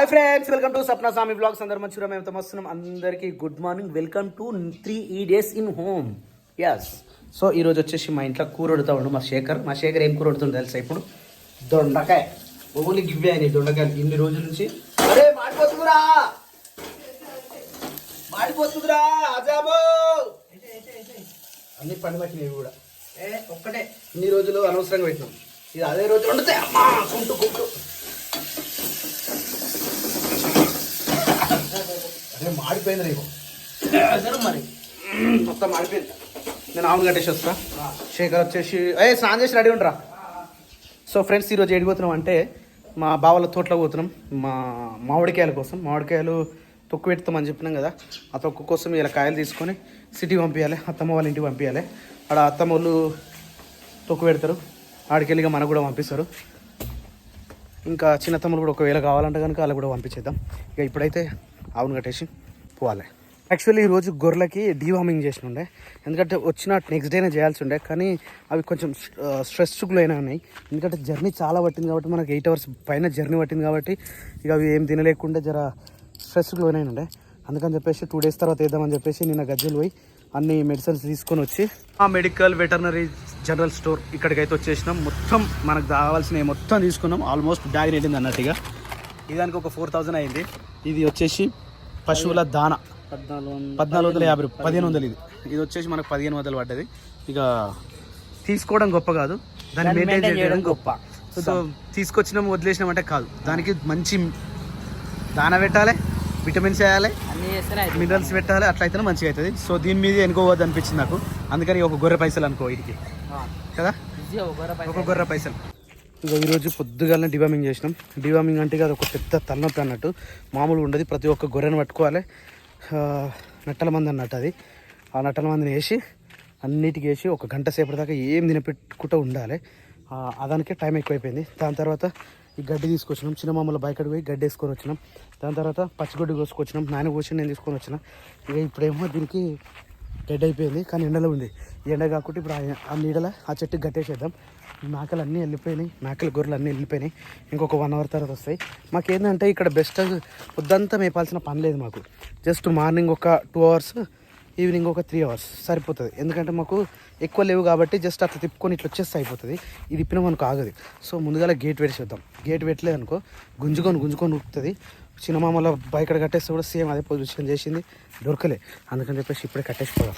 Hi friends welcome to Sapna Swamy blogs అందరు మంచిగా మేము వస్తున్నాం అందరికీ good morning welcome to three ఈ days in home yes so ఈరోజు వచ్చేసి మా ఇంట్లో కూర వండుతా ఉండు మా శేఖర్. మా శేఖర్ ఏం కూర వండుతుందో తెలుసా ఇప్పుడు? దొండకాయ. ఓన్లీ గివ్వే అని దొండకాయలు. ఇన్ని రోజుల నుంచి అరే మాడిపోతుందిరా. మాడిపోతుందిరా అజాబో అన్ని పని పట్టినవి కూడా. ఏ ఒక్కటే. ఇన్ని రోజులు అనవసరంగా పెట్టినాం. ఇది అదే రోజు వండుతాయి అమ్మా కుంటు కుంటు. అదే మాడిపోయింది నీకు. మరి. మొత్తం మాడిపోయింది. నేను ఆవును కట్టేసి వస్తా. శేఖర్ వచ్చేసి ఏ స్నానం చేసి రెడీ ఉండరా. సో ఫ్రెండ్స్ ఈరోజు ఏడిపోతున్నాం అంటే మా బావల తోటలో పోతున్నాం. మా మామిడికాయల కోసం. మామిడికాయలు తొక్కు పెడతామని చెప్పినాం కదా. ఆ తొక్కు కోసం ఇలా కాయలు తీసుకొని సిటీకి పంపించాలి. అత్తమ్మ వాళ్ళ ఇంటికి పంపించాలి. ఆడ అత్తమ్మ వాళ్ళు తొక్కు పెడతారు. ఆడికెళ్ళిగా మనకు కూడా పంపిస్తారు. ఇంకా చిన్న తమ్ముడు కూడా ఒకవేళ కావాలంటే కనుక అలా కూడా పంపించేద్దాం. ఇక ఇప్పుడైతే ఆవును కట్టేసి పోవాలి. యాక్చువల్లీ ఈరోజు గొర్రెలకి డీవార్మింగ్ చేసి ఉండే ఎందుకంటే వచ్చిన నెక్స్ట్ డేనే చేయాల్సి ఉండే కానీ అవి కొంచెం స్ట్రెస్ఫుల్ అయినా ఉన్నాయి. ఎందుకంటే జర్నీ చాలా పట్టింది కాబట్టి మనకి ఎయిట్ అవర్స్ పైన జర్నీ పట్టింది కాబట్టి ఇక అవి ఏం తినలేకుండా జర స్ట్రెస్ఫుల్ అయినా ఉండే అందుకని చెప్పేసి టూ డేస్ తర్వాత వేద్దామని చెప్పేసి నిన్న గజ్జలు పోయి అన్ని మెడిసిన్స్ తీసుకొని వచ్చి ఆ మెడికల్ వెటర్నరీ జనరల్ స్టోర్ ఇక్కడికైతే వచ్చేసినాం. మొత్తం మనకు కావాల్సినవి మొత్తం తీసుకున్నాం. ఆల్మోస్ట్ బ్యాగ్ నిండింది అన్నట్టుగా. ఇదానికి ఒక ఫోర్ థౌజండ్ అయింది. ఇది వచ్చేసి పశువుల దాన. పద్నాలుగు వందల యాభై రూపాయలు. పదిహేను వందలు ఇది. ఇది వచ్చేసి మనకు పదిహేను వందలు పడ్డది. ఇక తీసుకోవడం గొప్ప కాదు. దాన్ని మెయింటైన్ చేయడం గొప్ప. సో తీసుకొచ్చినాం వదిలేసినాం అంటే కాదు. దానికి మంచి దాన పెట్టాలి విటమిన్స్ వేయాలి. మినరల్స్ పెట్టాలి అట్లయితేనే మంచిగా అవుతుంది సో దీని మీద ఎనుకోవద్దు అనిపించింది నాకు. అందుకని ఒక గొర్రె పైసలు అనుకో వీటికి కదా? ఒక గొర్రె పైసలు. ఒక ఇక ఈరోజు పొద్దుగాలనే డివామింగ్ చేసినాం. డివామింగ్ అంటే అది ఒక పెద్ద తలనొప్పి అన్నట్టు. మామూలుగా ఉండదు. ప్రతి ఒక్క గొర్రెను పట్టుకోవాలి. నట్టల మంది అన్నట్టు అది. ఆ నట్టల మందిని వేసి అన్నిటికి వేసి ఒక గంట సేపటి దాకా ఏం తినపెట్టుకుంటూ ఉండాలి. అదానికే టైం ఎక్కువైపోయింది. దాని తర్వాత ఈ గడ్డి తీసుకొచ్చినాం. చిన్న మామూలు బయటకు పోయి గడ్డి వేసుకొని వచ్చినాం. దాని తర్వాత పచ్చిగడ్డి కోసుకొచ్చినాం. నాయన కోసి నేను తీసుకొని వచ్చిన. ఇక ఇప్పుడేమో దీనికి డెడ్ అయిపోయింది కానీ ఎండలో ఉంది. ఎండ కాకుండా ఇప్పుడు ఆ- ఆ నీడల ఆ చెట్టుకి గట్టేసేద్దాం. మేకలు అన్నీ వెళ్ళిపోయినాయి. మేకల గొర్రెలు అన్నీ వెళ్ళిపోయినాయి. ఇంకొక వన్ అవర్ తర్వాత వస్తాయి. మాకేంటంటే ఇక్కడ బెస్ట్ పొద్దంతా మేపాల్సిన పని లేదు మాకు. జస్ట్ మార్నింగ్ ఒక టూ అవర్స్ ఈవినింగ్ ఒక త్రీ అవర్స్ సరిపోతుంది. ఎందుకంటే మాకు ఎక్కువ లేవు కాబట్టి జస్ట్ అట్లా తిప్పుకొని ఇట్లా వచ్చేస్తే అయిపోతుంది. ఇది తిప్పిన మనకు ఆగదు. సో ముందుగా గేట్ పెట్టేసేద్దాం గేట్ పెట్టలేదు అనుకో గుంజుకొని గుంజుకొని ఉరుకుతుంది. మళ్ళీ బైక్ కట్టేస్తే కూడా సేమ్ అదే పొజిషన్ చేసింది. దొరకలే. అందుకని చెప్పేసి ఇప్పుడే కట్టేసిపోదాం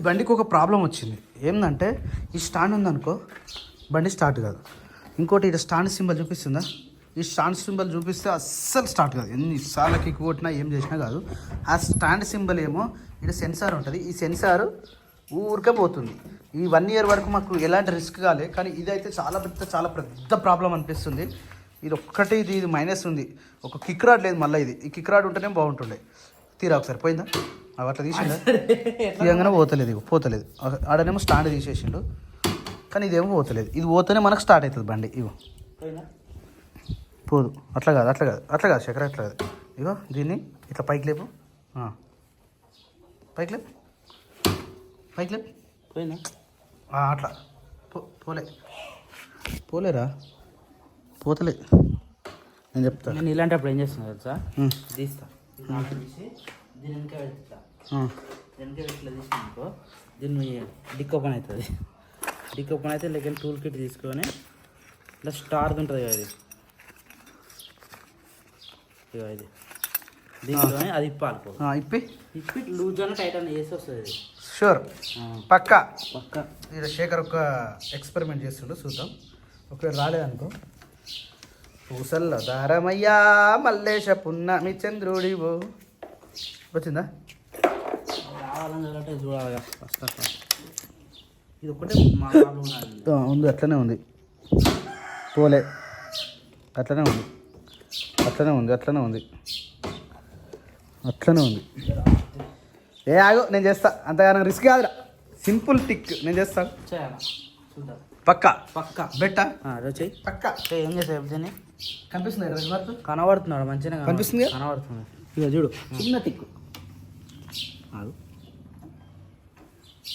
ఈ బండికి ఒక ప్రాబ్లం వచ్చింది. ఏంటంటే ఈ స్టాండ్ ఉందనుకో బండి స్టార్ట్ కాదు. ఇంకోటి ఇక్కడ స్టాండ్ సింబల్ చూపిస్తుందా? ఈ స్టాండ్ సింబల్ చూపిస్తే అస్సలు స్టార్ట్ కాదు. ఎన్నిసార్లు కిక్ కొట్టినా ఏం చేసినా కాదు. ఆ స్టాండ్ సింబల్ ఏమో ఇక్కడ సెన్సార్ ఉంటుంది. ఈ సెన్సార్ ఊరికే పోతుంది. ఈ వన్ ఇయర్ వరకు మాకు ఎలాంటి రిస్క్ కాలే కానీ ఇదైతే చాలా పెద్ద చాలా పెద్ద ప్రాబ్లం అనిపిస్తుంది. ఇది ఒక్కటి ఇది ఇది మైనస్ ఉంది. ఒక కిక్ రాడ్ లేదు మళ్ళీ ఇది. ఈ కిక్ రాడ్ ఉంటేనే బాగుంటుండే. తీరా ఒకసారి పోయిందా? అవి అట్లా తీసిందా తీయంగానే పోతలేదు ఇగో పోతలేదు. ఆడనేమో స్టాండ్ తీసేసిండు. కానీ ఇదేమో పోతలేదు. ఇది పోతేనే మనకు స్టార్ట్ అవుతుంది బండి ఇగో? పోదు. అట్లా కాదు అట్లా కాదు అట్లా కాదు శేఖర్ అట్లా కాదు. ఇగో దీన్ని ఇట్లా పైకి లేపు. పైకి లేపు. పైకి లేపు. పోయిందా ఆ, అట్లా. పో పోలే. పోలేరా? పోతలే. నేను చెప్తా. నేను ఇలాంటప్పుడు ఏం చేస్తున్నా తెలుసా. తీస్తా. దీని వెనక పెడతా. వెనక ఇట్లా తీసుకున్నాకో దీన్ని డిక్ ఓపెన్ అవుతుంది. డిక్ ఓపెన్ అయితే లేక టూల్ కిట్ తీసుకొని ఇట్లా స్టార్ ఉంటుంది కదా ఇది. ఇగో ఇది. దీంట్లోనే అది ఇప్పాలి ఇప్పి. ఇప్పి లూజ్ అని టైట్ అని వేసి వస్తుంది షూర్ పక్కా. పక్క. ఇక్కడ శేఖర్ ఒక ఎక్స్పెరిమెంట్ చేస్తుండు చూద్దాం. ఒకవేళ రాలేదనుకో. పూసల్ల దారమయ్యా మల్లేశ పున్నమి చంద్రుడివో. వచ్చిందా? చూడాలంటే చూడాలి ఫస్ట్ ఆఫ్ ఆల్ ఇది ఒకటే మా ఉంది అట్లనే ఉంది. పోలే. అట్లనే ఉంది. అట్లనే ఉంది అట్లనే ఉంది. అట్లనే ఉంది. ఏ ఆగు నేను చేస్తా. అంతగానో రిస్క్ కాదురా. సింపుల్ టిక్ నేను చేస్తా. చేయాలా? చూద్దాం. పక్క? పక్క. బెట్ట? చెయ్యి. పక్క? ఏ, చేసావు దీన్ని కనిపిస్తుంది కనబడుతున్నాడు మంచిగా కనిపిస్తుందిగా? కనబడుతుంది. ఇక చూడు. చిన్న టిక్ ఆగు.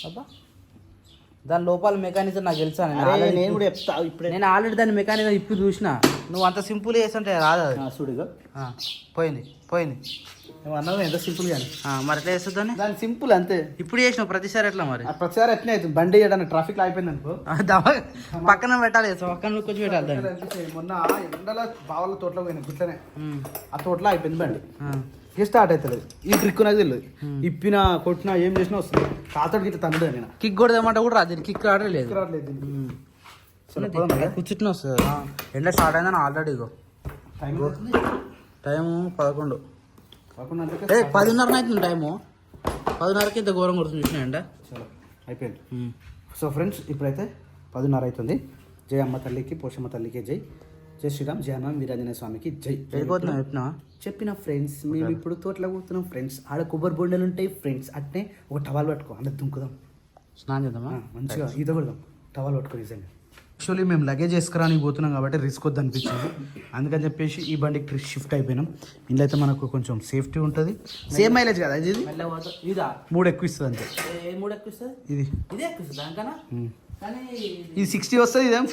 అబ్బా. దాని లోపల మెకానిజం నాకు తెలుసా నేను కూడా చెప్తా ఇప్పుడే. నేను ఆల్రెడీ దాని మెకానిజం ఇప్పుడు చూసిన. నువ్వు అంత సింపుల్ చేస్తుంటే రాదు చూడుగా పోయింది పోయింది. అన్నావు ఎంత సింపుల్ కానీ మరి ఎట్లా చేస్తుంది దాన్ని? దాని సింపుల్ అంతే. ఇప్పుడు చేసినావు ప్రతిసారి ఎట్లా మరి? ఆ ప్రతిసారి ఎట్నే అవుతుంది. బండి చేయడానికి ట్రాఫిక్లో అయిపోయింది అనుకో. పక్కన పెట్టాలి పక్కన కొంచెం పెట్టాలి దాన్ని. మొన్న ఎండల బావల తోటలో పోయిన గుట్లనే. ఆ తోటలో అయిపోయింది బండి. ఇక స్టార్ట్ అవుతుంది ఈ ట్రిక్ నాకు తెలియదు ఇప్పినా కొట్టినా ఏం చేసినా వస్తుంది. తాతడికి ఇట్లా తన్నుడు నేను. కిక్ కొడదామంటే కూడా రాదు కిక్ రావడం లేదు రావట్లేదు? కూర్చుంటున్నా వస్తుంది. ఎండ స్టార్ట్ అయిందని ఆల్రెడీ ఇగో. టైం టైము పదకొండు. ఏ పదిన్నర అవుతుంది. టైము. పదిన్నరకి ఇంత ఘోరం కొడుతుంది చూసిన ఎండ? అయిపోయింది. ఉమ్. సో ఫ్రెండ్స్ ఇప్పుడైతే పదిన్నర అవుతుంది. జై అమ్మ తల్లికి పోషమ్మ తల్లికి జై. జై శ్రీరామ్ జై హనుమాన్ వీరాంజనేయ స్వామికి జై. వెళ్ళిపోతున్నా చెప్పినా చెప్పిన ఫ్రెండ్స్ మేము ఇప్పుడు తోటలో కూర్చున్నాం ఫ్రెండ్స్. ఆడ కొబ్బరి బొండలు ఉంటాయి ఫ్రెండ్స్. అట్నే ఒక టవాల్ పట్టుకో అందరు దుంకుదాం. స్నానం చేద్దామా? మంచిగా ఈత కొడదాం. టవాల్ పట్టుకో నిజంగా. యాక్చువల్లీ మేము లగేజ్ వేసుకురానికి పోతున్నాం కాబట్టి రిస్క్ వద్దు అనిపించింది అందుకని చెప్పేసి ఈ బండికి ట్రిప్ షిఫ్ట్ అయిపోయినాం. ఇందులో అయితే మనకు కొంచెం సేఫ్టీ ఉంటుంది. సేమ్ మైలేజ్ కదా ఇది? మూడు ఎక్కువ ఇస్తుంది అంతే. మూడు ఎక్కువ ఇస్తుంది? ఇది. ఇదే ఎక్కువ ఇస్తుంది దానికన్నా? ఇది సిక్స్టీ వస్తుంది ఇదేం?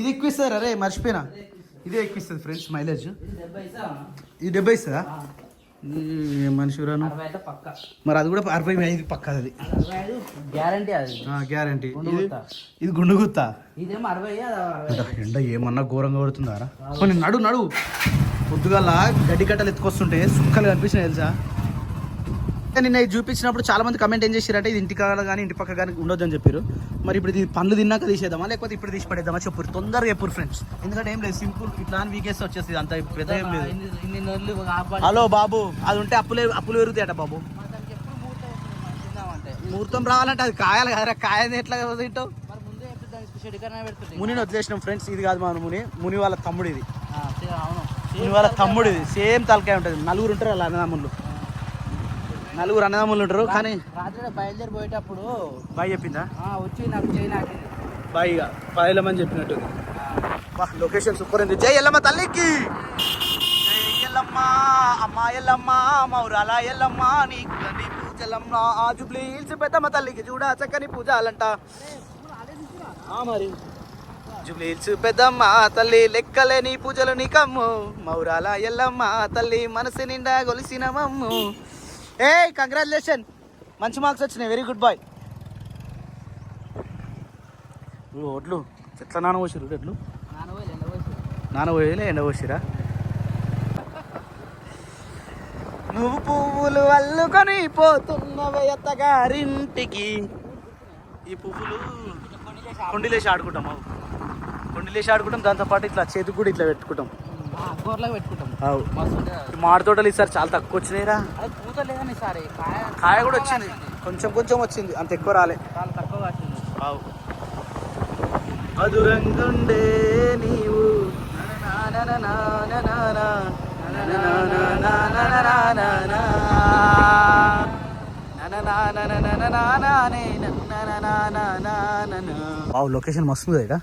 ఇది ఎక్కువ ఇస్తారు? అరే మర్చిపోయినా. ఇదే ఎక్కువ ఇస్తుంది ఫ్రెండ్స్ మైలేజ్ ఇది డెబ్బై ఇస్తుందా? ఈ మనిషి రాను అరవై అయితే పక్క. మరి అది కూడా అరవై ఐదు పక్కది అది. గ్యారంటీ అది. గ్యారంటీ గుండు ఇది గుండు గుత్తా? ఇదేమో అరవై ఎండ ఏమన్నా ఘోరంగా పడుతుందారా కొన్ని నడు నడు. పొద్దుగాల గడ్డి కట్టలు ఎత్తుకొస్తుంటే సుక్కలు కనిపించినాయి తెలుసా? నిన్న ఇది చూపించినప్పుడు చాలా మంది కమెంట్ ఏం చేశారంటే ఇది ఇంటి కాడ కానీ ఇంటి పక్క కానీ ఉండొద్దు అని చెప్పారు మరి ఇప్పుడు ఇది పండ్లు తిన్నాక తీసేద్దామా? లేకపోతే ఇప్పుడు తీసి పడేద్దామా? చెప్పు తొందరగా చెప్పు ఫ్రెండ్స్ ఎందుకంటే ఏం లేదు సింపుల్ ఇట్లా అని వీకేస్తే వచ్చేస్తుంది అంత పెద్ద ఏం లేదు. హలో బాబు అది ఉంటే అప్పులే అప్పులు పెరుగుతాయట బాబు. ఎప్పుడు ముహూర్తం రావాలంటే అది కాయాలి కదరా కాయని ఎట్లా తింటావు? ఎప్పుడు మునిని వదిలేసినాం ఫ్రెండ్స్ ఇది కాదు మన ముని. ముని వాళ్ళ తమ్ముడు ఇది ముని వాళ్ళ తమ్ముడు ఇది సేమ్ తలకాయ ఉంటుంది. నలుగురు ఉంటారు వాళ్ళ అన్నదమ్ములు నలుగురు అన్నదమ్ములు ఉంటారు కానీ రాత్రి బయలుదేరి పోయేటప్పుడు బాయ్ చెప్పిందా? వచ్చి నాకు చేయి నాకింది బాయ్ ఇక పదిలమని చెప్పినట్టు. లొకేషన్ సూపర్ ఉంది. జై ఎల్లమ్మ తల్లికి! జై ఎల్లమ్మ అమ్మ ఎల్లమ్మ మౌరాల ఎల్లమ్మ నీకు నీ పూజలమ్మ. ఆ జుబ్లీ హిల్స్ పెద్దమ్మ తల్లికి చూడ చక్కని పూజాలంట. ఆ మరి. జుబ్లీ హిల్స్ పెద్దమ్మ తల్లి లెక్కలేని పూజలు నీకమ్ము. మౌరాల ఎల్లమ్మ తల్లి మనసు నిండా గొలిసిన మమ్ము. ఏ కంగ్రాచులేషన్ మంచి మార్క్స్ వచ్చినాయి. వెరీ గుడ్ బాయ్ ఒడ్లు ఎట్లా నాన్న పోసిరు ఎడ్లు నాన్న ఎండ పోయలే ఎండ పోసిరా నువ్వు పువ్వులు అల్లుకొని పోతున్నవే అత్తగారింటికి. ఈ పువ్వులు కొండిలేసి ఆడుకుంటాం కొండిలేసి ఆడుకుంటాం దాంతోపాటు ఇట్లా చేతికి కూడా ఇట్లా పెట్టుకుంటాం. మామిడి తోటలు ఈసారి చాలా తక్కువ వచ్చినాయిరా కాయ కూడా వచ్చింది కొంచెం కొంచెం వచ్చింది అంత ఎక్కువ రాలే నీవు లొకేషన్ మస్తు ఉంది ఇక్కడ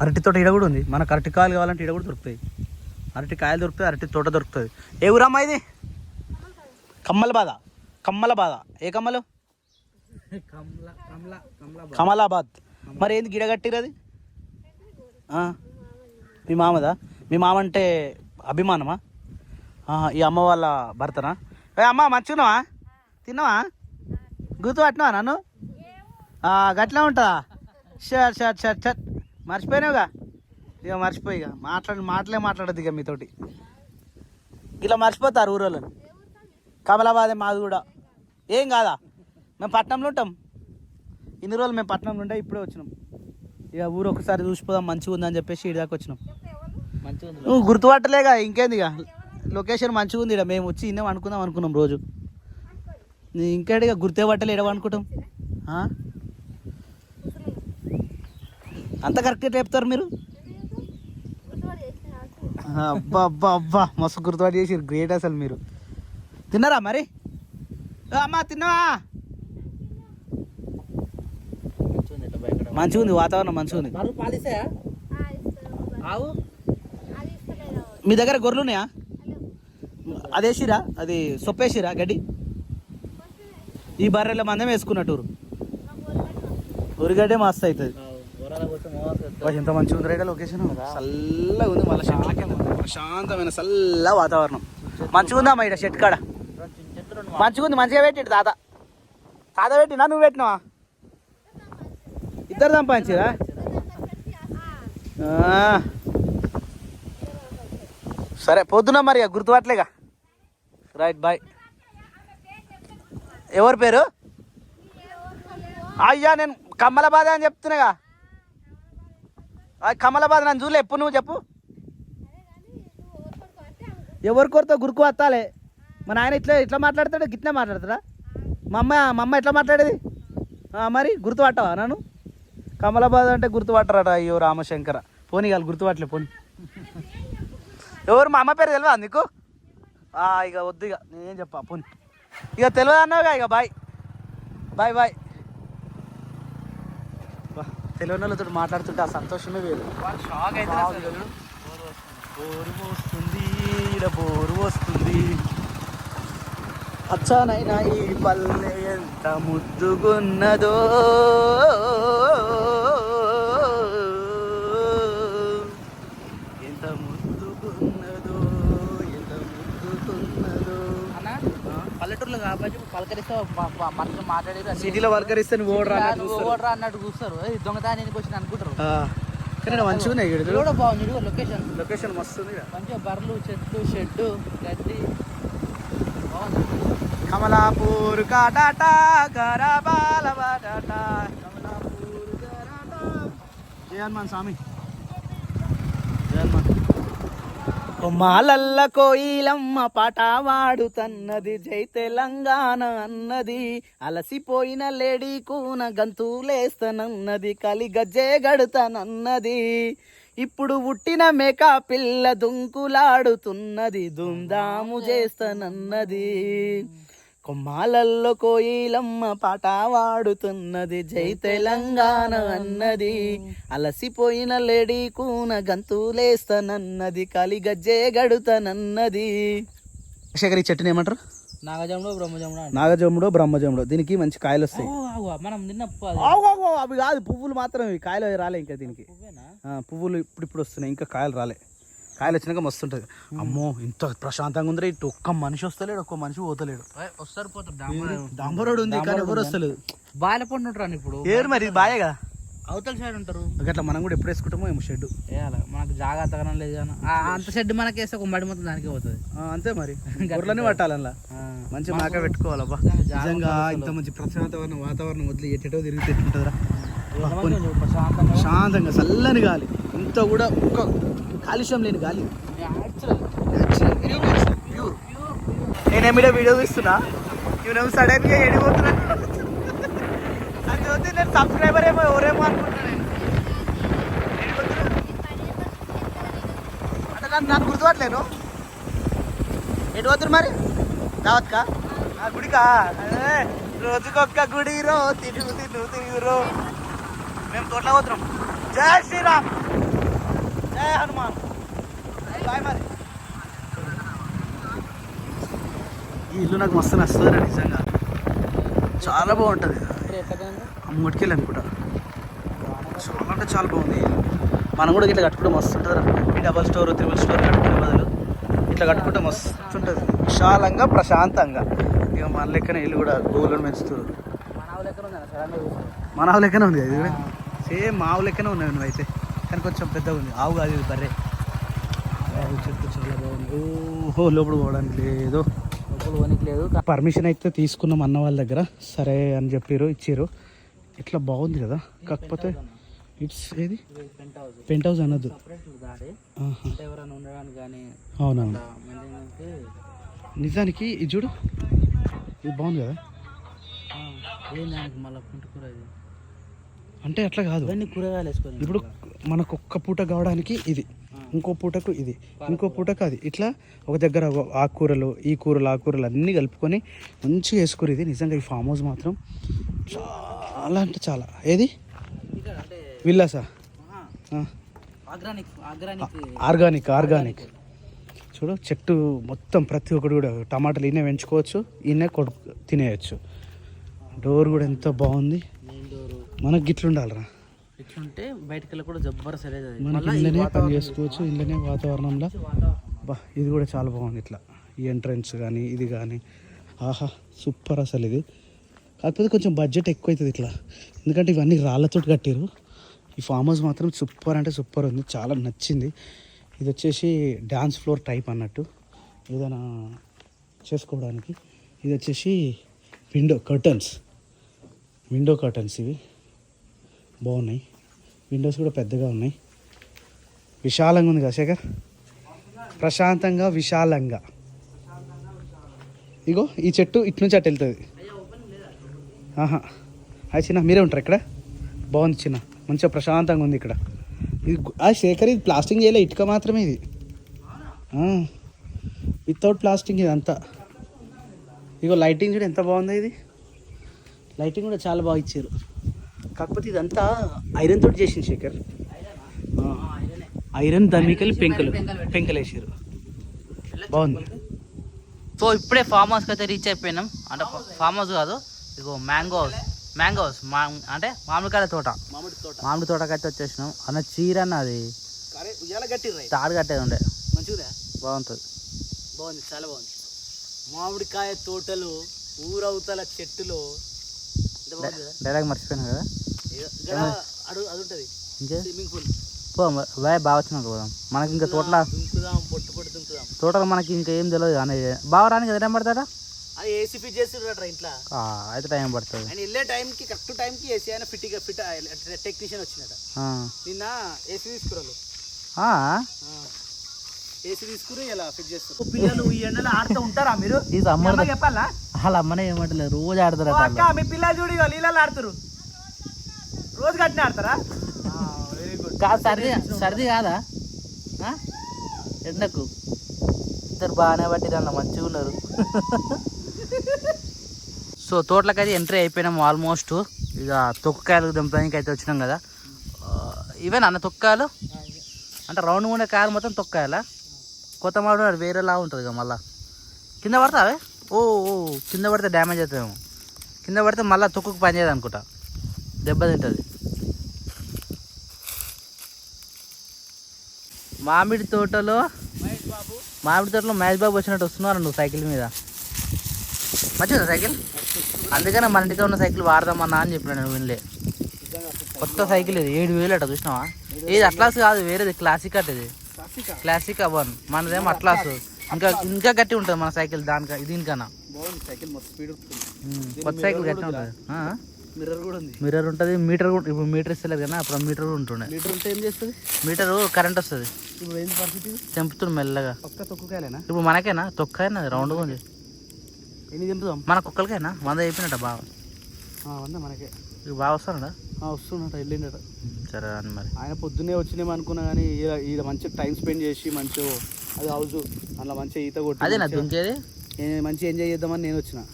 అరటి తోట ఈడ కూడా ఉంది మనకు అరటి కాయలు కావాలంటే ఈడ కూడా దొరుకుతాయి అరటి కాయలు దొరుకుతాయి అరటి తోట దొరుకుతుంది ఏ ఊరమ్మా ఇది? కమ్మల బాధ. కమ్మల బాధ. ఏ కమ్మలు? కమలాబాద్. మరి ఏంది గిడ అది? మీ మామదా? మీ మామ అంటే అభిమానమా? ఈ అమ్మ వాళ్ళ భర్తనా? ఏ అమ్మ మంచుకున్నావా తిన్నావా? గుర్తు పట్టినావా నన్ను? గట్లా ఉంటుందా? Shut shut shut shut. మర్చిపోయినావుగా? ఇక మర్చిపోయి ఇక. మాట్లాడి మాటలే మాట్లాడద్దు ఇక మీతోటి. ఇలా మర్చిపోతారు ఊరోళ్ళని. కమలాబాదే మాది కూడా ఏం కాదా? మేము పట్నంలో ఉంటాం. ఇన్ని రోజులు మేము పట్నంలో ఉంటే ఇప్పుడే వచ్చినాం. ఇక ఊరు ఒకసారి చూసిపోదాం మంచిగా ఉందని చెప్పేసి ఇటు దాకా వచ్చినాం. నువ్వు గుర్తుపట్టలేగా ఇంకేంది ఇక? లొకేషన్ మంచిగా ఉంది ఇక మేము వచ్చి ఇన్నే అనుకుందాం అనుకున్నాం రోజు. ఇంకేడిగా గుర్తే పట్టలే ఎడవ అనుకుంటాం? అంత కరెక్ట్గా చెప్తారు మీరు? అబ్బా అబ్బా అబ్బా. మస్తు గుర్తుపట్టి చేసి గ్రేట్ అసలు మీరు. తిన్నారా మరి? అమ్మా తిన్నావా? మంచిగా ఉంది వాతావరణం మంచిగా ఉంది మీ దగ్గర గొర్రెలు ఉన్నాయా? అదేసిరా అది సొప్పేసిరా గడ్డి? ఈ బర్రెల మందం వేసుకున్నట్టు ఉరిగడ్డే మస్తు అవుతుంది. ఎంత మంచిగా ఉంది రైట్ లొకేషన్ చల్లగా ఉంది మళ్ళీ చెట్ల కింద. ప్రశాంతమైన చల్ల వాతావరణం. మంచిగా ఉందా అమ్మా ఇక్కడ చెట్టు కాడ? మంచిగా ఉంది మంచిగా పెట్టిడు తాత. తాత పెట్టినా నువ్వు పెట్టినావా? ఇద్దరు సంపాదించిరా. సరే పొద్దున మరి గుర్తుపట్టలేగా? Right bye. ఎవరి పేరు? అయ్యా నేను కమలాబాద్ అని చెప్తున్నాగా కమలాబాద్ నన్ను చూడలే ఎప్పుడు నువ్వు చెప్పు. ఎవరి కొరతో గురుకు వస్తాలే మన ఆయన ఇట్లా ఇట్లా మాట్లాడతాడు గిట్లా మాట్లాడతాడా? మా అమ్మ మా అమ్మ ఎట్లా మాట్లాడేది? మరి గుర్తుపట్టవా నన్ను? కమలాబాద్ అంటే గుర్తుపట్టరాట అయ్యో రామశంకర. పోనీ వాళ్ళు గుర్తుపట్టలే పోనీ. ఎవరు మా అమ్మ పేరు తెలియదా నీకు? ఇక వద్దు ఇక నేనేం చెప్పా పోనీ. ఇక తెలియదు అన్నావుగా ఇక బాయ్. Bye bye. తెలియని వాళ్ళతో మాట్లాడుతుంటే ఆ సంతోషమే వేరు. షాక్ అయితే బోరు వస్తుంది బోరు వస్తుంది అచ్చనైనా ఈ పల్లె ఎంత ముద్దుగున్నదో. కాబట్టి పలకరిస్తే మనసు మాట్లాడేది సిటీలో పలకరిస్తే నువ్వు ఓడరా ఓడరా అన్నట్టు చూస్తారు. దొంగతనానికి వచ్చిన అనుకుంటారు. కానీ మంచిగా ఉన్నాయి ఇక్కడ. కూడా బాగుంది లొకేషన్. లొకేషన్ మస్తు ఉంది మంచిగా బర్రెలు చెట్లు షెడ్ గడ్డి. కమలాపూర్ కాటాటా గరాబాల కమలాపూర్ జయ హనుమాన్ స్వామి. మాలల్ల కోయిలమ్మ పాట వాడుతన్నది జై తెలంగాణ అన్నది. అలసిపోయిన లేడీ కూన గంతులేస్తనన్నది కలి గజ్జే గడుతనన్నది. ఇప్పుడు పుట్టిన మేక పిల్ల దుంకులాడుతున్నది దుందాము చేస్తనన్నది. కొమ్మాలల్లో కోయిలమ్మ పాట వాడుతున్నది. జై తెలంగాణ అన్నది. అలసిపోయిన లేడీ కూన గంతులేస్తనన్నది. కలి గజ్జే గడుతనన్నది. శేఖర్ ఈ చెట్టుని ఏమంటారు? నాగజముడు బ్రహ్మజముడు. నాగజముడో బ్రహ్మజముడో. దీనికి మంచి కాయలు వస్తాయి. మనం నిన్న అవి కాదు పువ్వులు మాత్రమే. కాయలు రాలే ఇంకా దీనికి. పువ్వేనా? ఆ, పువ్వులు ఇప్పుడు ఇప్పుడు వస్తున్నాయి. ఇంకా కాయలు రాలే. కాయలు వచ్చినాక మస్తు ఉంటుంది. అమ్మో ఇంత ప్రశాంతంగా ఉందిరా ఇటు. ఒక్క మనిషి వస్తలేడు ఒక్క మనిషి పోతలేడు. వస్తారు పోతారు. డాంబర్ డాంబరోడు ఉంది కానీ ఎవరు వస్తలేదు. బాయిల పండు ఉంటారు ఇప్పుడు. ఏరు మరి ఇది బాయే కదా? అవతల సైడ్ ఉంటారు. అట్లా మనం కూడా ఎప్పుడు వేసుకుంటామో ఏమో షెడ్ వేయాలి మనకు జాగా తగనం లేదు కానీ. ఆ, అంత షెడ్ మనకి వేస్తే ఒక మడి మొత్తం దానికి పోతుంది. అంతే మరి. గొర్రెలని పట్టాలన్నా. ఆ. మంచి మాక పెట్టుకోవాలబ్బా నిజంగా నిజంగా ఇంత మంచి ప్రశాంతమైన వాతావరణం వదిలి ఎటెటో తిరిగితే ఎట్లుంటుందిరా? ఎంతమంది ఉన్నారు ప్రశాంతంగా. శాంతంగా చల్లని గాలి. ఇంత కూడా ఒక్క కాలుష్యం లేని గాలి. నేనేమిడో వీడియో తీస్తున్నా నువ్వు సడన్గా ఎడిపోతున్నా అది చూస్తే నేను సబ్స్క్రైబర్ ఏమో ఎవరేమో అనుకుంటున్నాను అంటే నన్ను నన్ను గుర్తుపట్టలేను. ఎడిపోతున్నారు మరి? దావత్కా? ఆ గుడికా? రోజుకొక్క గుడి రో తిరుగు తిరుగు తిరుగురో మేము తోటలో పోతున్నాం. జై శ్రీరామ్! జై హనుమాన్ బాయ్ మరి. ఈ ఇల్లు నాకు మస్తు నచ్చుతుంది నిజంగా. చాలా బాగుంటుంది. అమ్మటికెళ్ళి అనుకుంటా చాలా అంటే చాలా బాగుంది. మనం కూడా ఇట్లా కట్టుకుంటే మస్తు ఉంటుంది డబల్ స్టోర్ త్రిబుల్ స్టోర్ కట్టుకునే బదులు ఇట్లా కట్టుకుంటే మస్తు ఉంటుంది. విశాలంగా ప్రశాంతంగా. ఇక మన లెక్కన ఇల్లు కూడా గోవులను పెంచుతారు. మన ఆవు లెక్కన ఉంది? అది కూడా? సేమ్ మా ఆవు లెక్కనే ఉన్నాయి నువ్వైతే. కానీ కొంచెం పెద్దగా ఉంది. ఆవు కాదు ఇది బర్రె. ఆవు చెట్టు చాలా బాగుంది. ఓహో లోపల పోవడానికి లేదు. లోపల పోనీకి లేదు. పర్మిషన్ అయితే తీసుకున్నాం అన్న వాళ్ళ దగ్గర. సరే అని చెప్పారు ఇచ్చారు ఇట్లా బాగుంది కదా. కాకపోతే ఇట్స్ ఏది? పెంట్ హౌస్ అనొద్దు అవునవును. నిజానికి ఇది చూడు. ఇది బాగుంది కదా. అంటే అట్లా కాదు. కూరగాయలు వేసుకొని ఇప్పుడు మనకు ఒక్క పూట కావడానికి ఇది. ఇంకో పూటకు ఇది. ఇంకో పూటకు అది. ఇట్లా ఒక దగ్గర ఆకుకూరలు ఈ కూరలు ఆ కూరలు అన్నీ కలుపుకొని మంచిగా వేసుకురు ఇది. నిజంగా ఈ ఫామ్ హౌస్ మాత్రం చాలా అంటే చాలా. ఏది? విల్లాసా? Organic organic. చూడు చెట్టు మొత్తం ప్రతి ఒక్కటి కూడా టమాటాలు ఈయనే పెంచుకోవచ్చు ఈయనే కొడు తినేయచ్చు. డోర్ కూడా ఎంత బాగుంది. మనకి గిట్లు ఉండాలిరా ఇట్లుంటే బయటకు వెళ్ళి కూడా జబ్బర్ అది. మనకి ఇళ్ళనే పని చేసుకోవచ్చు ఇళ్ళనే వాతావరణంలో. బా ఇది కూడా చాలా బాగుంది ఇట్లా. ఈ ఎంట్రన్స్ కానీ ఇది కానీ ఆహా సూపర్ అసలు ఇది. కాకపోతే కొంచెం బడ్జెట్ ఎక్కువ అవుతుంది ఇట్లా. ఎందుకంటే ఇవన్నీ రాళ్ళతో కట్టారు ఈ ఫామ్ హౌస్ మాత్రం సూపర్ అంటే సూపర్ ఉంది. చాలా నచ్చింది. ఇది వచ్చేసి డ్యాన్స్ ఫ్లోర్ టైప్ అన్నట్టు. ఏదైనా చేసుకోవడానికి. ఇది వచ్చేసి విండో కర్టన్స్ విండో కర్టన్స్ ఇవి. బాగున్నాయి. విండోస్ కూడా పెద్దగా ఉన్నాయి. విశాలంగా ఉంది కదా శేఖర్? ప్రశాంతంగా విశాలంగా. ఇగో ఈ చెట్టు ఇటు నుంచి అటు వెళ్తుంది. ఆహా. అది చిన్న మీరే ఉంటారు ఇక్కడ? బాగుంది చిన్న. మంచిగా ప్రశాంతంగా ఉంది ఇక్కడ. ఇది ఆ శేఖర్ ఇది ప్లాస్టింగ్ చేయలే ఇటుక మాత్రమే ఇది. వితౌట్ ప్లాస్టింగ్ ఇది అంతా. ఇగో లైటింగ్ చూడ ఎంత బాగుంది ఇది. లైటింగ్ కూడా చాలా బాగా ఇచ్చారు. కాకపోతే ఇదంతా ఐరన్ తోటి చేసింది శేఖర్. ఆ, ఐరన్. దమ్మికలు పెంకలు పెంకలు వేసారు బాగుంది. సో ఇప్పుడే ఫామ్ హౌస్కి అయితే రీచ్ అయిపోయినాం. అంటే ఫామ్ హౌస్ కాదు ఇగో మ్యాంగో హౌస్. మ్యాంగో హౌస్ మా అంటే మామిడికాయల తోట. మామిడి తోట. మామిడి తోటకి అయితే వచ్చేసినాం. అన్న చీర అన్న అది. తాడు కట్టేది ఉండే. మంచిగా బాగుంటుంది. బాగుంది చాలా బాగుంది. మామిడికాయ తోటలు ఊరవుతల చెట్టులు. ఎంత బాగుంది కదా? డైరెక్ట్ మర్చిపోయాను కదా? Swimming pool. బాయ్ బాగా వచ్చినాక పోదాం. మనకి ఇంకా తోటల? తోటలో మనకి ఇంకా ఏం తెలియదు కానీ బాగా రానికి ఎంత టైం పడుతుందా అది ఏసీ ఫిట్ చేస్తుండ్రట ఇంట్లో. అయితే టైం పడుతుంది. ఆయన వెళ్ళే టైంకి కరెక్ట్ టైంకి ఏసీ ఆయన ఫిట్ ఫిట్ టెక్నీషియన్ వచ్చినట. నిన్న ఏసీ తీసుకురాలు? ఏసీ తీసుకుని ఇలా ఫిట్ చేస్తారు పిల్లలు ఈ ఎండలో ఆడుతూ ఉంటారా మీరు? ఈ సమ్మర్ అమ్మ చెప్పాలా? వాళ్ళ అమ్మనే ఏమంటలేదు రోజు ఆడతారు మీ పిల్లలు చూడు నీళ్ళలో ఆడుతారు రోజు కట్టిన ఆడతారా? వెరీ గుడ్ కాదు సర్ది సర్ది కాదా? ఎండకు. ఇద్దరు బాగానే పట్టిరన్న మంచిగా ఉన్నారు. సో తోటలకైతే ఎంట్రీ అయిపోయినాం ఆల్మోస్ట్. ఇక తొక్కకాయలు దింపడానికి అయితే వచ్చినాం కదా. ఆ, ఇవేనా అన్న తొక్కకాయలు? అంటే రౌండ్ ఉండే కాయలు మొత్తం తొక్కకాయలా? కొత్త మామిడి అది వేరేలా ఉంటుంది కదా మళ్ళా. కింద పడతావే? ఓ ఓ కింద పడితే డ్యామేజ్ అవుతాయేమో కింద పడితే మళ్ళీ తొక్కుకు పని చేయదు అనుకుంటా దెబ్బ తింటుంది. మామిడి తోటలో మామిడి తోటలో మహేష్ బాబు వచ్చినట్టు వస్తున్నారు నువ్వు సైకిల్ మీద? మంచిదా సైకిల్? అందుకనే మన ఇంటికి ఉన్న సైకిల్ వాడదామన్నా అని చెప్పిన నేను వినలే. కొత్త సైకిల్ ఇది ఏడు వేలు అట చూసినావా? ఇది అట్లాస్ కాదు వేరేది క్లాసిక్ అట ఇది. క్లాసిక్ అవన్ మనదేమో అట్లాస్. ఇంకా ఇంకా గట్టి ఉంటుంది మన సైకిల్ దానిక దీనికన్నా. ఉమ్, కొత్త సైకిల్ గట్టి ఉంటుంది. మిర్రర్ కూడా ఉంది. మిర్రర్ ఉంటుంది మీటర్ కూడా ఇప్పుడు మీటర్ ఇస్తలేదు కానీ అప్పుడు మీటర్ కూడా ఉంటుండే. మీటర్ ఉంటే ఏం చేస్తుంది? మీటరు కరెంట్ వస్తుంది. ఇప్పుడు ఏంది పరిస్థితి? తెంపుతుంది మెల్లగా. పక్క తొక్కుకాయలేనా? ఇప్పుడు మనకేనా? తొక్కైనా రౌండ్గా ఉంది. ఎన్ని తింపుదాం? మన కుక్కలకైనా? వంద అయిపోయినట్ట బాగా వంద మనకే. ఇక బాగా వస్తాడా వస్తున్నట వెళ్ళిండట. సరే అని మరి. ఆయన పొద్దున్నే వచ్చినేమో అనుకున్నా కానీ ఈడ ఈడ మంచిగా టైం స్పెండ్ చేసి మంచిగా అది హౌస్ అందులో మంచిగా ఈత కొట్టి అదేనా మంచిగా- దుంకేది? మంచిగా ఎంజాయ్ చేద్దామని నేను వచ్చిన.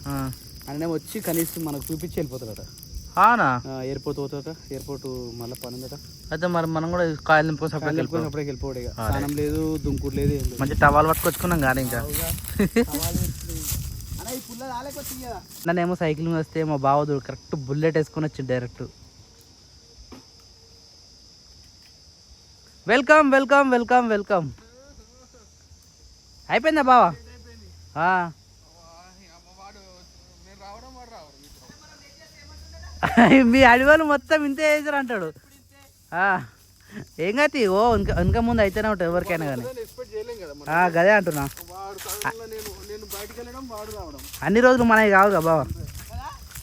ఆయనే వచ్చి కనీసం మనకు చూపించి వెళ్ళిపోతాడట. అవునా ఎయిర్పోర్ట్ పోతాడట ఎయిర్పోర్ట్ మళ్ళీ పని ఉందట అయితే మరి మనం కూడా కాయలు నింపుకొని సపరేట్ వెళ్ళిపోయాం అప్పుడే వెళ్ళిపోయాడు ఇక. స్నానం లేదు దుంకుడు లేదు ఏం లేదు. మంచి టవాల్ పట్టుకొచ్చుకున్నాం కానీ ఇంకా. నన్నేమో సైకిల్ మీద వస్తే మా బావదుడు కరెక్ట్ బుల్లెట్ వేసుకొని వచ్చింది direct. Welcome welcome welcome welcome. అయిపోయిందా బావా ఆ. మీ అడివాళ్ళు మొత్తం ఇంతే చేసారు అంటాడు. ఆ. ఏం కాదు ఓ ఇంకా ఇంకా ముందు అయితేనే ఉంటుంది ఎవరికైనా కానీ. ఎక్స్పెక్ట్ చేయలేం కదా ఆ, గదే అంటున్నా. వాడు చదువులో నేను నేను బయటకు వెళ్ళడం వాడు రావడం. అన్ని రోజులు మనకి కావు కదా బావ.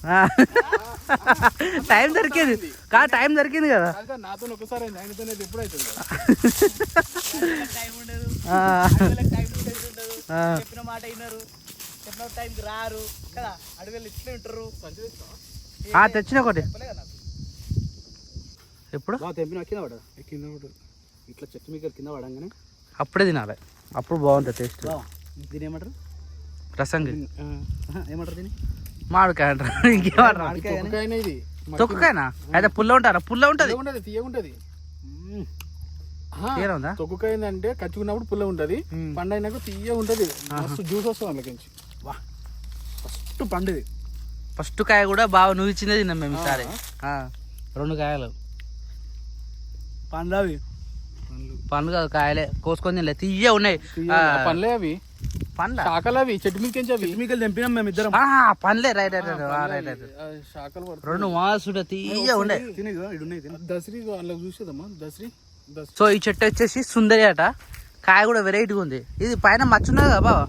ఆ. టైం దొరికింది. కా టైం దొరికింది కదా. చెప్పిన మాట వినరు. చెప్పిన టైంకి రారు. కదా అడవిలో ఇట్లే ఉంటారు. తెచ్చిన ఒకటి. ఎప్పుడు? తెంపిన కింద కింద ఇట్లా చెట్టు మీద కింద పడంగానే. అప్పుడే తినాలి. అప్పుడు బాగుంటుంది టేస్ట్. దీని ఏమంటారు? రసంగి. ఏమంటారు దీన్ని? మామిడికాయ అంటారు. ఇంకేమంటారు తొక్కకాయనే ఇది? తొక్కుకాయనా? అయితే పుల్ల ఉంటారా? పుల్ల ఉంటుంది. ఉంటది తీయ ఉంటది. తొక్కుకాయ అంటే కచ్చుకున్నప్పుడు పుల్ల ఉంటది. మ్మ్. పండైనాక తీయ ఉంటది. మస్తు జ్యూస్ వస్తుంది అందులోకించి వా ఫస్ట్ పండుది. ఫస్ట్ కాయ కూడా బాగా నువ్వు ఇచ్చిందే తిన్నాం మేము ఈసారి. ఆ, రెండు కాయలు. పండ్లవి. పండ్లు కాదు కాయలే. కోసుకొని తినలే. తీయ ఉన్నాయి. ఆ, పండ్లే అవి. పండ్ల? శాఖలు అవి చెట్టు మీదకించి అవి? మీకు తెంపినాం మేము ఇద్దరం. ఆ, పండ్లే. Right right right. రైట్ శాఖలు రెండు మాసుడు తీయ ఉండే తిని ఇదిగో, ఇడు ఉన్నాయి తిని. దసరి అందులో చూసేదమ్మా. దసరి సో ఈ చెట్టు వచ్చేసి సుందరి అట. కాయ కూడా వెరైటీగా ఉంది. ఇది పైన మచ్చ ఉన్నది కదా బావ?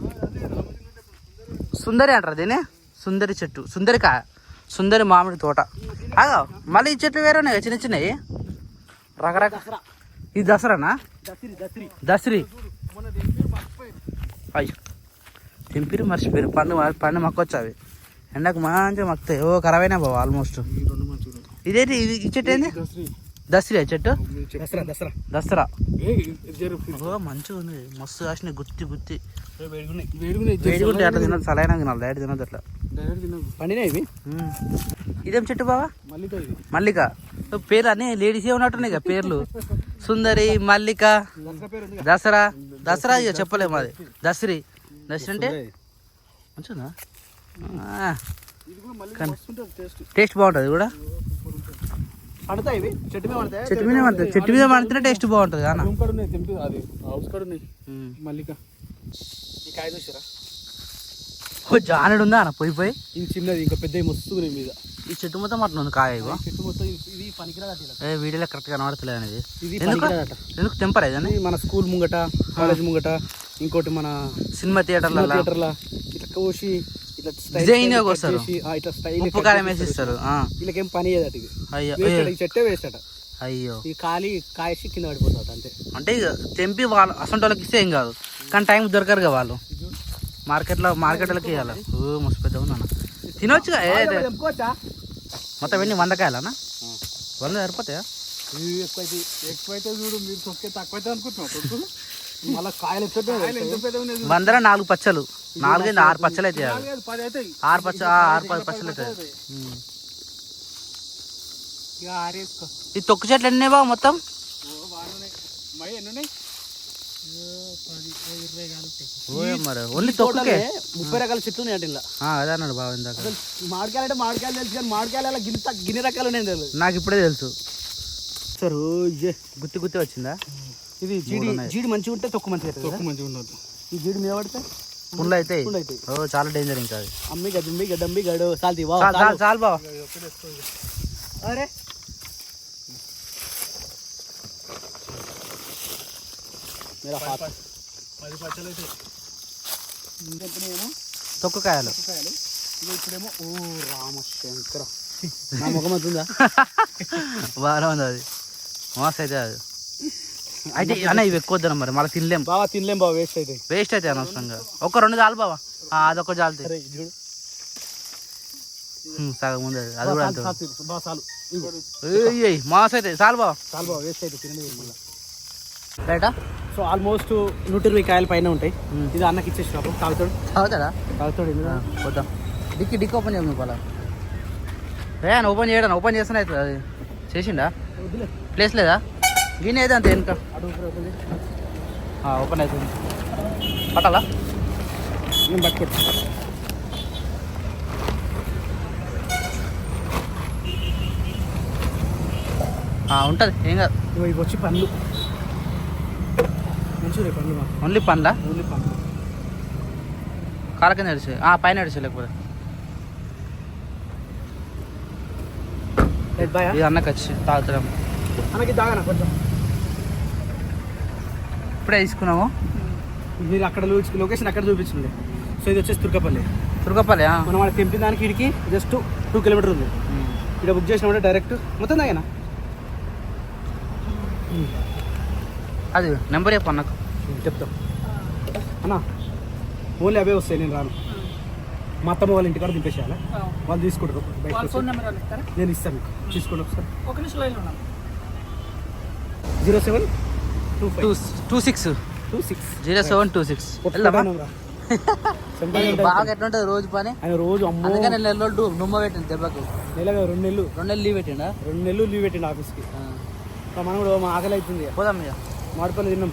సుందరి అంటారు దీన్ని? సుందరి చెట్టు. సుందరి కాయ సుందరి మామిడి తోట. అగా మళ్ళీ ఈ చెట్లు వేరే ఉన్నాయి చిన్న చిన్నవి? రకరకాల ఇది దసరానా? దసిరి దసిరి. దసరి. అయ్యో. తెంపిరి మర్చిపోయారు. పండు పండు మక్కొచ్చు అవి ఎండకు మంచిగా మక్కుతాయి ఓ ఖరాబైనా బావ ఆల్మోస్ట్ ఈ రెండు మంచిగా ఇదేంటి? ఇది ఈ చెట్టు ఏంది? దసరి. దసరి చెట్టు? దసరా దసరా. దసరా. ఓ మంచిగా ఉంది మస్తు కాసిన గుత్తి గుత్తి. తినదు సలైన తినాలి డైరెక్ట్ తినదు అట్లా. డైరెక్ట్ తినదు పండినాయి ఇవి? మ్మ్. ఇదేం చెట్టు బావా? మల్లిక ఇది. మల్లిక. ఓ పేరు అన్ని లేడీసే ఉన్నట్టున్నాయి కదా పేర్లు. సుందరి మల్లిక దసరా దసరా ఇక చెప్పలేము అది దసరి. దసరి అంటే? మంచిదా టేస్ట్ టేస్ట్ బాగుంటుంది కూడా? చెట్టు మీద పడతాయి? చెట్టు మీద పడుతుంది చెట్టు మీద పడితేనే టేస్ట్ బాగుంటుంది మల్లిక. కాయ చూసారా? ఓ జానుడు ఉందా అన్న? పోయి పోయి. ఇది చిన్నది ఇంకా పెద్ద మస్తు మీద. ఈ చెట్టు మొత్తం అట్లా ఉంది కాయ ఇగో. చెట్టు మొత్తం ఇది- పనికిరాదట. ఏ వీడియోలో కరెక్ట్ కనబడతలేదు అనేది. ఇది ఎందుకు? పనికిరాదట. ఎందుకు తెంపరా ఇదని ఇది మన స్కూల్ ముంగట కాలేజ్ ముంగట ఇంకోటి మన సినిమా థియేటర్లలో? థియేటర్ల? ఇట్లా కోసి ఇట్లా స్టైల్ ఇట్లా స్టైల్ ఉప్పు కారం వేసి ఇస్తారు. ఆ. వీళ్ళకేం పని చేయదట ఇది. అయ్యో చెట్టే వేస్ట్ అట. అయ్యో. ఈ ఖాళీ కాయసి కింద పడిపోతుంది అంతే. అంటే ఇక తెంపి వాళ్ళు అసలు వాళ్ళకి ఇస్తే ఏం కాదు. కానీ టైం దొరకరు కదా వాళ్ళు. మార్కెట్లో మార్కెట్ వాళ్ళకి ఇవ్వాలి? ఓ మస్తు పెద్ద ఉందన్న. తినొచ్చు కదా, ఏ, ఏ, తెంపుకోవచ్చా మొత్తం ఎన్ని వంద కాయలనా వంద సరిపోతాయా? ఎక్కువైతే ఎక్కువైతే చూడు మీరు తొక్కే తక్కువైతే అనుకుంటున్నావు తొక్కు. మళ్ళీ కాయలు వందల నాలుగు పచ్చలు. నాలుగైదు ఆరు పచ్చలు అయితే ఆరు పచ్చ ఆరు పది పచ్చలు అవుతాయి ఈ తొక్కు చెట్లు ఎన్ని బాగా మొత్తం? మరి ఓన్లీ తొక్కుకే? ముప్పై రకాల చెట్లు ఉన్నాయి అంటే ఇలా ఆ, అదే అన్నాడు బాగా ఇందాక. మామిడికాయలు అంటే మామిడికాయలు తెలుసు కానీ మామిడికాయలు అలా గిన్నె రకాలు ఉన్నాయి తెలియదు నాకు ఇప్పుడే తెలుసు. సార్ గుత్తి గుత్తి వచ్చిందా? ఇది జీడి జీడి మంచిగా ఉంటే తొక్కు మంచిగా అవుతుంది? తొక్కు మంచిగా ఉండదు ఈ జీడి మీద పడితే? పుండ్లు అయితే. ఓ చాలా డేంజర్ ఇంకా అది. అమ్మి గడ్డంబి గడ్డంబి గడు సాల్తీ వా చాలు చాలు చాలు బావ. అరే మేరా పది పచ్చలు అయితే ఇంకెప్పుడేమో తొక్కు కాయలు. కాయలు ఇది ఇప్పుడేమో ఓ రామశంకర నా ముఖం అవుతుందా బాగానే ఉంది అది అయితే అది అయితే అన్న ఇవి ఎక్కువ వద్దాం మరి మళ్ళీ తినలేం. బాగా తినలేం బాగా వేస్ట్ అయితే. వేస్ట్ అయితే అనవసరంగా. ఒక రెండు చాలు బావా. ఆ, అదొక చాలుతాయి అరే చూడు. సగం ఉంది అది. అది కూడా అంతే చాలు, చాలు, బాగా చాలు. ఇగో ఏయ్ మాస్ అయితే. చాలు బావ. చాలు బాగా వేస్ట్ అయితే తినండి మళ్ళీ. రైటా సో ఆల్మోస్ట్ నూట ఇరవై కాయల పైన ఉంటాయి. ఇది అన్నకి ఇచ్చేసి పాపం తాగుతాడు తాగుతాడా తాగుతాడు వద్దాం డిక్కి డిక్కి ఓపెన్ చేయను పలా ఏ ఆయన ఓపెన్ చేయడం? ఓపెన్ చేస్తానే అవుతుంది అది. చేసిండా? ప్లేస్ లేదా? గిన్నె అయితే అంతే వెనుక? ఓపెన్ అవుతుంది. పట్టాలా? నేను పట్టుకోండి ఉంటుంది. ఏం కాదు. ఇవి వచ్చి పండ్లు. పండ్లు ఓన్లీ పండ్లా? ఓన్లీ పండ్లు. కాల కింద నడిచే పైన నడిచే లేకపోతే. ఇది అన్నకి వచ్చి తాగుతున్నాం మనకి దాగానా కొంచెం? ఇప్పుడే తీసుకున్నాము. మీరు అక్కడ చూపించు లొకేషన్ అక్కడ చూపించండి సో ఇది వచ్చేసి తుర్కపల్లి. తుర్గపల్లి ఆ? మనం వాళ్ళకి తెంపిన దానికి ఇడికి జస్ట్ టూ కిలోమీటర్ ఉంది. ఇక్కడ బుక్ చేసినామంటే డైరెక్ట్ మొత్తం దాగేనా అది నెంబర్ చెప్పు అన్నకు. చెప్తాం. అన్నా ఓన్లీ అవే వస్తాయి నేను రాను. మా అత్తమ్మ వాళ్ళ ఇంటికాడ దింపేసేయాలి? వాళ్ళు తీసుకుంటారు. నేను ఇస్తాను మీకు తీసుకోండి ఒకసారి ఒక నిమిషం zero seven two two two six. Two six. Zero seven two six. బాగా ఎట్లుంటుంది రోజు పని? ఆయన రోజు అమ్మో. అందుకని నెల రోజులు నుమ్మ పెట్టింది దెబ్బకు. నెలగా రెండు నెలలు. రెండు నెలలు లీవ్ పెట్టిండా? రెండు నెలలు లీవ్ పెట్టిండు ఆఫీస్కి. ఆ. మనం కూడా మా ఆకలి అవుతుంది. పోదాం ఇక. మాడిపల్లి తిన్నాం.